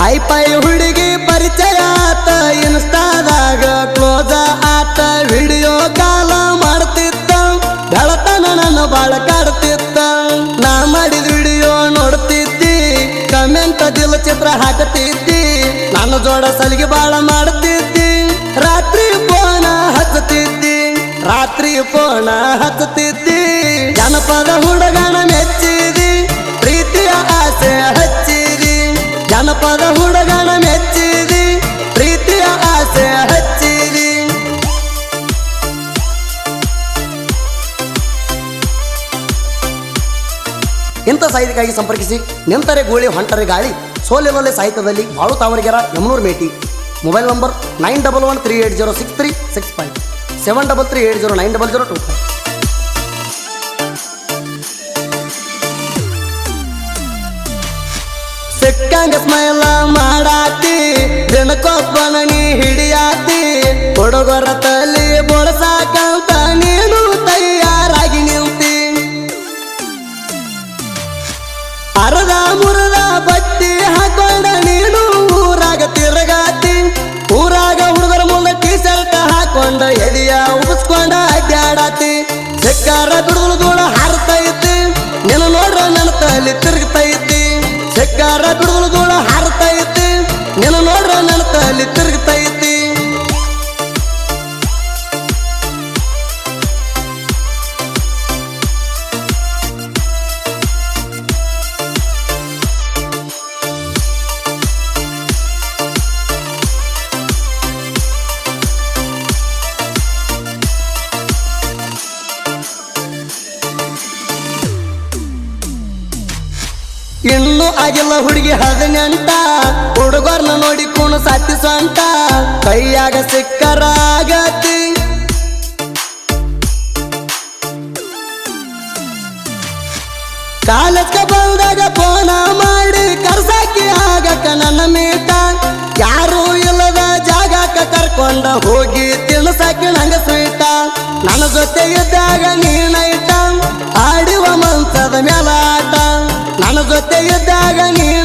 High five ಹುಡುಗಿ ಪರಿಚಯ ಆತ, ಇನ್ಸ್ಟಾದಾಗ ಕ್ಲೋಸ್ ಆತ, ವಿಡಿಯೋ ಕಾಲ ಮಾಡ್ತಿತ್ತ ಬೆಳತನ ನನ್ನ ಬಾಳ ಕಾಡ್ತಿತ್ತ. ನಾ ಮಾಡಿದ ವಿಡಿಯೋ ನೋಡ್ತಿದ್ದಿ, ಕಮೆಂಟ್, ದಿಲ್ ಚಿತ್ರ ಹಾಕತಿದ್ದಿ, ನನ್ನ ಜೋಡ ಸಲಿಗೆ ಬಾಳ ಮಾಡ್ತಿದ್ದಿ. ರಾತ್ರಿ ಫೋನ ಹಚ್ಚತಿದ್ದಿ, ರಾತ್ರಿ ಫೋನ ಹಚ್ಚತಿದ್ದಿ. ಜನಪದ ಸಾಹಿತ್ಯಕ್ಕಾಗಿ ಸಂಪರ್ಕಿಸಿ ನಿಂತರೆ ಗೋಳಿ ಹೊಂಟರೆ ಗಾಳಿ. ಸೋಲಿನಲ್ಲೇ ಸಾಹಿತ್ಯದಲ್ಲಿ ಬಾಳು Tavarigera Yamanuru Meti. Mobile number nine double one three eight zero six three six five. Seven double three eight zero nine double zero two five. ಸಿಕ್ಕಂಗ ಸ್ಮೈಲ ಮಾಡಾತಿ ದಿನಕ್ಕೊಬ್ಬನ ನೀ ಹಿಡಿಯಾತಿ. ಹುಡುಗರ ತಲೆ ಬೊಳಸಾಕಂತ ನೀನು ಅಡ್ಡಾಡತಿ ಸಿಕ್ಕಾರ ದುಡ್ದು ಹಾರತಾ ಇದ್ದಿ ನಿನ್ನ ನೋಡ್ರ ನನ್ನ ತಲೆ ತಿರುಗ್ತೈತಿ ಸಿಕ್ಕಾರ ದುಡ್ದು ಹಾರತಾ ಇದ್ದಿ ನಿನ್ನ ನೋಡ್ರ ನನ್ನ ತಲೆ ತಿರುಗ್ತೈತಿ ಆಗಿಲ್ಲ ಹುಡುಗಿ ಹದಿನೆಂಟ. ಹುಡುಗರ್ನ ನೋಡಿ ಕುಣು ಸಾತಿ ಸ್ವಂಟ ಕೈಯಾಗ ಸಿಕ್ಕರಾಗತಿ. ಕಾಲಕ್ಕೆ ಬಂದಾಗ ಫೋನ ಮಾಡಿ ಕರ್ಸಾಕಿ ಆಗಕ ನನ್ನ ಮೀಟ ಯಾರು ಇಲ್ಲದ ಜಾಗಕ್ಕ ಕರ್ಕೊಂಡ ಹೋಗಿ ತಿನ್ಸಾಕಿ ನಂಗ ಸ್ವೀಟ ನನ್ನ ಜೊತೆ ಇದ್ದಾಗ ನೀನೈತ. ಆಡಿವ ಮನ್ಸದ ಮೇಲಾಟ ನನ್ನ ಜೊತೆ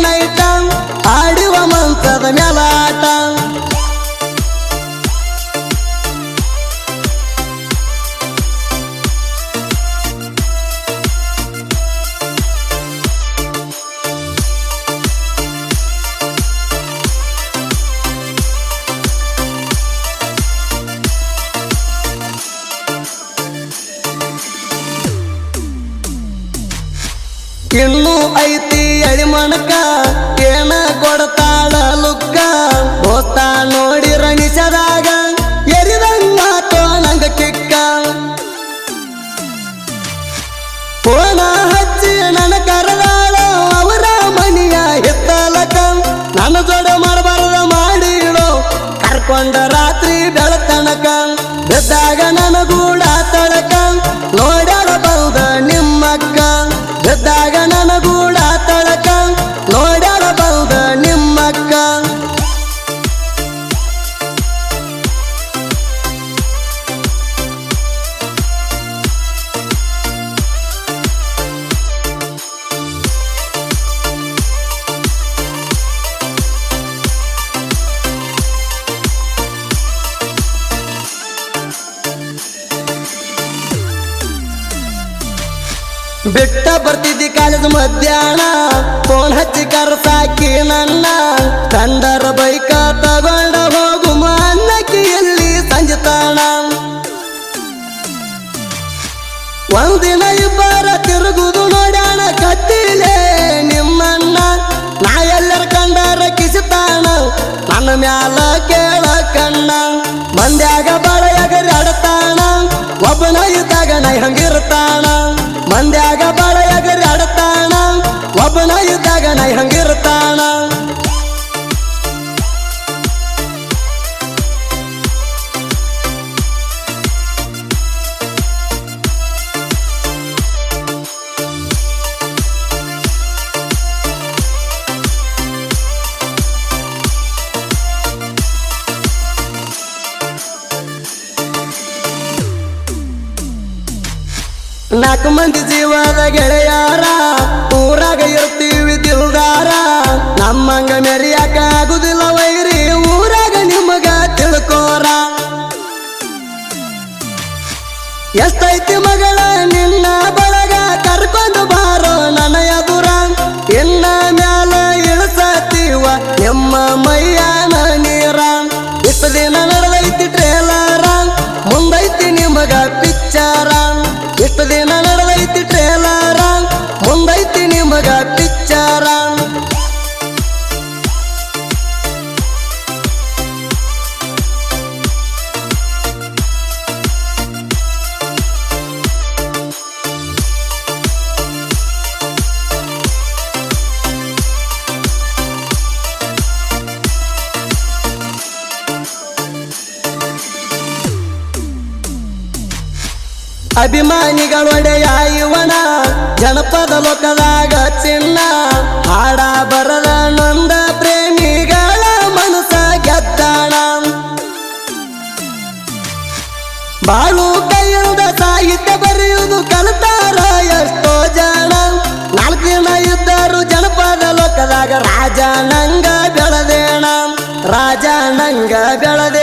ಇನ್ನು ಐತಿ ಅಳಿಮಣಕ ಬಿಟ್ಟ ಬರ್ತಿದ್ದಿ ಕಾಲೇಜ್ ಮಧ್ಯಾಹ್ನ. ಫೋನ್ ಹಚ್ಚಿ ಕರ್ಸಾಕಿ ನನ್ನ. ಕಂಡರ ಬೈಕ ತಗೊಂಡ ಹೋಗು ಅನ್ನಕ್ಕೆ ಎಲ್ಲಿ ಸಂಜೆ ತಾಣ. ಒಂದಿನ ಇಬ್ಬರ ತಿರುಗುದು ನೋಡ್ಯಾಣ ಕತ್ತಿಲೆ ನಿಮ್ಮನ್ನ. ನಾ ಎಲ್ಲರ ಕಂಡರ ಕಿಸಿತಾಣ. ನನ್ನ ಮ್ಯಾಲ ಕೇಳ ಕಣ್ಣ. ಮಂದ್ಯಾಗ ಎಗರಿ ಅಡತಾಣ ಒಬ್ಬನ ಇದ್ದಾಗ ನೈ ಹಂಗಿರ್ತಾಣ ನಾಲ್ಕು ಮಂದಿ ಜೀವದ ಗೆಳೆಯಾರ, ಊರಾಗ ಇರ್ತೀವಿ ದಿಲ್ದಾರ ನಮ್ಮಂಗ ಮೆರಿಯಾಕ ಆಗುದಿಲ್ಲ ವೈರಿ, ಊರಾಗ ನಿಮಗ ತಿಳ್ಕೋರ. ಎಷ್ಟೈತಿ ಮಗಳ मजा ಅಭಿಮಾನಿಗಳೊಡೆಯ ಇವನ ಜನಪದ ಲೋಕದಾಗ ಚಿನ್ನ, ಹಾಡ ಬರದ ನಂದ ಪ್ರೇಮಿಗಳ ಮನಸ ಗೆದ್ದಾಣ. ಬಾಳು ಕೈಯಿಂದ ಸಾಹಿತ್ಯ ಬರೆಯುವುದು ಕಲಿತಾರ ಎಷ್ಟೋ ಜನ. ನಾಲ್ಕು ದಿನ ಇದ್ದರು ಜನಪದ ಲೋಕದಾಗ ರಾಜ ನಂಗ ಬೆಳದೇಣ ರಾಜ ನಂಗ ಬೆಳೆದ